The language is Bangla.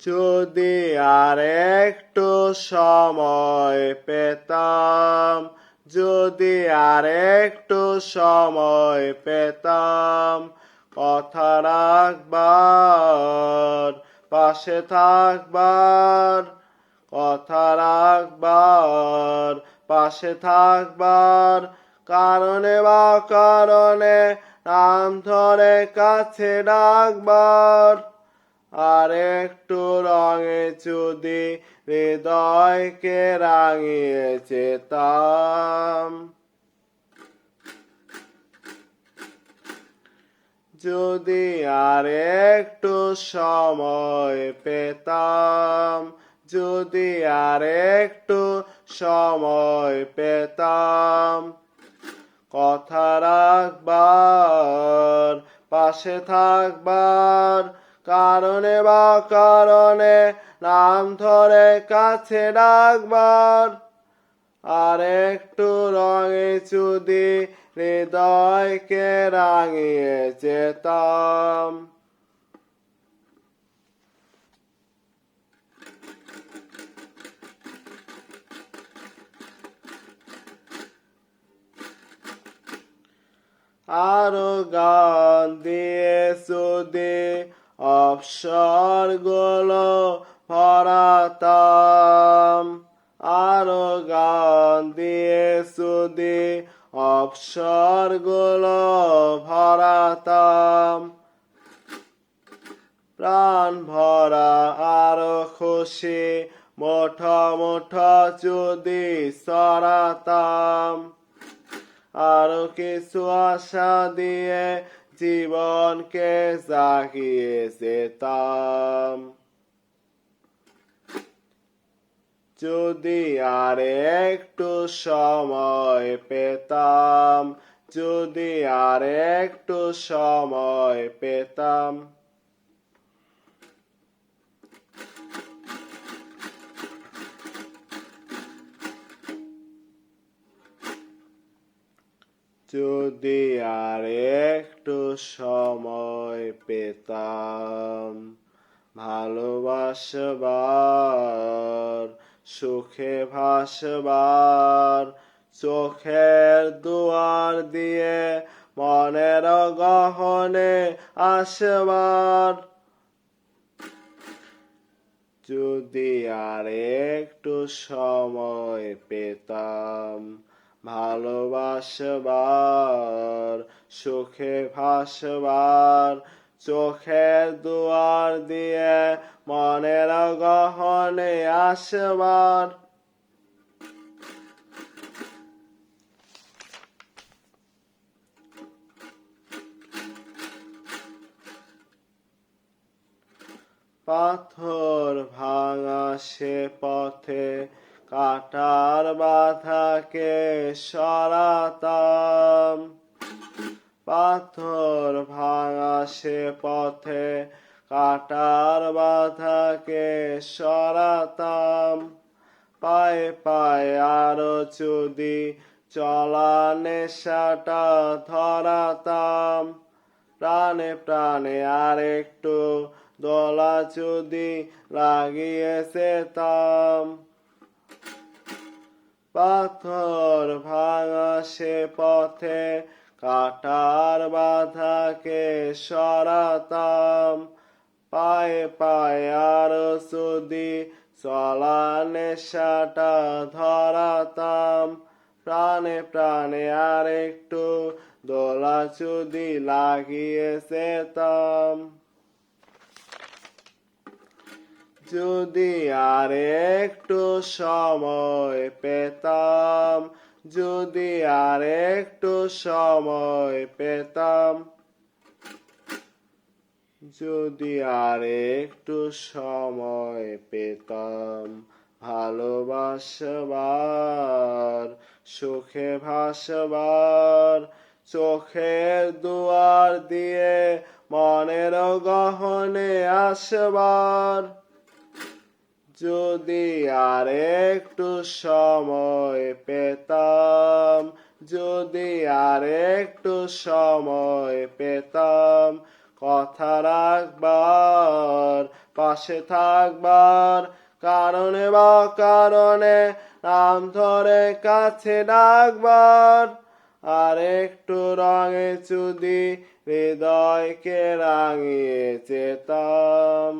যদি আর একটু সময় পেতাম, যদি আর একটু সময় পেতাম, কথা রাখবার, পাশে থাকবার, কথা রাখবার, পাশে থাকবার, কারণে বা কারণে নাম ধরে কাছে ডাকবার। আর একটু রঙে যদি হৃদয়কে রাঙিয়ে যেতাম যদি আর একটু সময় পেতাম, যদি আর একটু সময় পেতাম, কথা রাখবার, পাশে থাকবার কারণে বা কারণে নাম ধরে কাছে ডাকবার। আর একটু রঙে যদি হৃদয়কে রাঙিয়ে যেতাম আরও গান দিয়ে যদি অবসরগুলো ভরাতাম আরও গান দিয়ে অবসরগুলো ভরাতাম। প্রাণ ভরা আরও খুশি মোটা মোটা যদি সরাতাম। আরও কিছু আশা দিয়ে জীবনকে জাগিয়ে যেতাম যদি আর একটু সময় পেতাম যদি আর একটু সময় পেতাম যদি আর একটু সময় পেতাম। ভালোবাসবার, সুখে ভাসবার, চোখের দুয়ার দিয়ে মনের গহনে আসবার। যদি আর একটু সময় পেতাম। ভালোবাসবার সুখে ভাসবার চোখের দুয়ার দিয়ে মনের গহনে আসবার। পাথর ভাঙা সে পথে কাটার বাথাকে সরাতাম। পাথর ভাঙা সে পথে কাটার বাধাকে সরাতাম। পায়ে পায়ে আরও যদি চলা নেশাটা ধরাতাম। প্রাণে প্রাণে আর একটু দলা যদি লাগিয়ে যেতাম পাথর ভাঙা সে পথে কাটার বাধাকে সরাতাম। পায়ে পায়ে আর সুদি চলা নেশাটা ধরাতাম, প্রাণে প্রাণে আর একটু দোলা যদি লাগিয়ে যেতাম। যদি আর একটু সময় পেতাম, যদি আর একটু সময় পেতাম, যদি আর একটু সময় পেতাম, ভালোবাসবার, সুখে ভাসবার, চোখের দুয়ার দিয়ে মনের গহনে আসবার। যদি আর একটু সময় পেতাম, যদি আর একটু সময় পেতাম, কথা রাখবার, পাশে থাকবার, কারণে বা কারণে নাম ধরে কাছে ডাকবার আর একটু রঙে চুদি হৃদয়কে রাঙিয়ে যেতাম